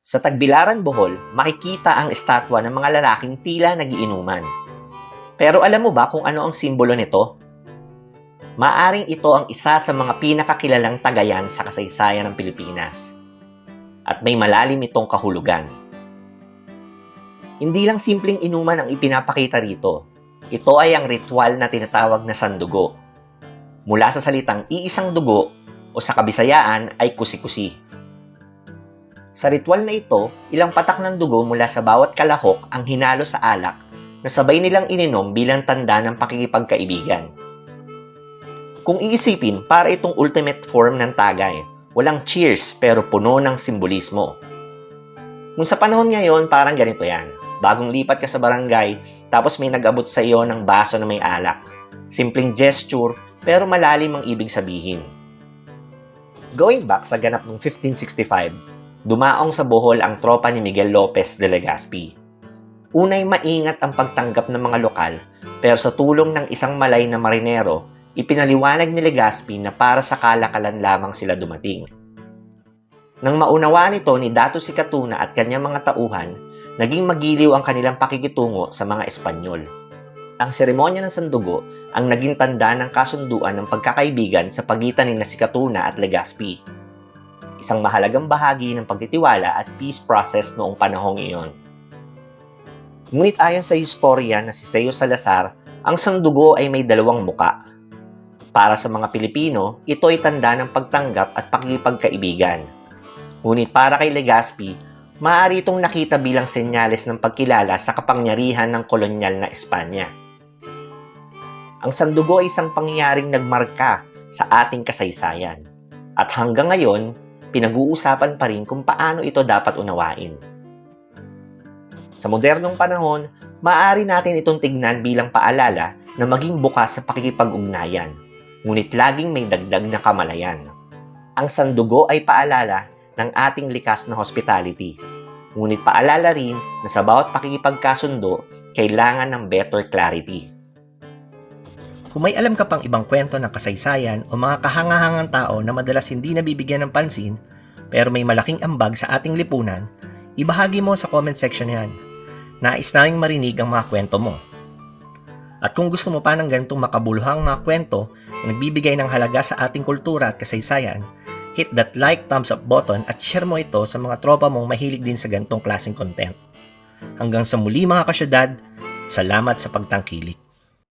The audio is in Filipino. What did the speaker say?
Sa Tagbilaran, Bohol, makikita ang estatwa ng mga lalaking tila nagiinuman. Pero alam mo ba kung ano ang simbolo nito? Maaring ito ang isa sa mga pinakakilalang tagayan sa kasaysayan ng Pilipinas. At may malalim itong kahulugan. Hindi lang simpleng inuman ang ipinapakita rito. Ito ay ang ritual na tinatawag na sandugo. Mula sa salitang iisang dugo o sa kabisayaan ay kusi-kusi. Sa ritual na ito, ilang patak ng dugo mula sa bawat kalahok ang hinalo sa alak na sabay nilang ininom bilang tanda ng pakikipagkaibigan. Kung iisipin, para itong ultimate form ng tagay. Walang cheers pero puno ng simbolismo. Kung sa panahon ngayon, parang ganito yan. Bagong lipat ka sa barangay, tapos may nag-abot sa iyo ng baso na may alak. Simpleng gesture, pero malalim ang ibig sabihin. Going back sa ganap ng 1565, dumaong sa Bohol ang tropa ni Miguel Lopez de Legazpi. Unay maingat ang pagtanggap ng mga lokal, pero sa tulong ng isang malay na marinero, ipinaliwanag ni Legazpi na para sa kalakalan lamang sila dumating. Nang maunawaan ito ni Dato si Katuna at kanyang mga tauhan, naging magiliw ang kanilang pakikitungo sa mga Espanyol. Ang seremonya ng sandugo ang naging tanda ng kasunduan ng pagkakaibigan sa pagitan ni si Katuna at Legazpi. Isang mahalagang bahagi ng pagtitiwala at peace process noong panahong iyon. Ngunit ayon sa historian na si Seo Salazar, ang sandugo ay may dalawang muka. Para sa mga Pilipino, ito ay tanda ng pagtanggap at pakikipagkaibigan. Ngunit para kay Legazpi, maaari itong nakita bilang senyales ng pagkilala sa kapangyarihan ng kolonyal na Espanya. Ang sandugo ay isang pangyayaring nagmarka sa ating kasaysayan. At hanggang ngayon, pinag-uusapan pa rin kung paano ito dapat unawain. Sa modernong panahon, maaari natin itong tignan bilang paalala na maging bukas sa pakikipag-ugnayan, ngunit laging may dagdag na kamalayan. Ang sandugo ay paalala ng ating likas na hospitality, ngunit paalala rin na sa bawat pakikipagkasundo, kailangan ng better clarity. Kung may alam ka pang ibang kwento ng kasaysayan o mga kahangahangang tao na madalas hindi nabibigyan ng pansin pero may malaking ambag sa ating lipunan, ibahagi mo sa comment section yan. Nais naming marinig ang mga kwento mo. At kung gusto mo pa ng ganitong makabuluhang mga kwento na nagbibigay ng halaga sa ating kultura at kasaysayan, hit that like, thumbs up button at share mo ito sa mga tropa mong mahilig din sa ganitong klaseng content. Hanggang sa muli mga kasyudad, salamat sa pagtangkilik.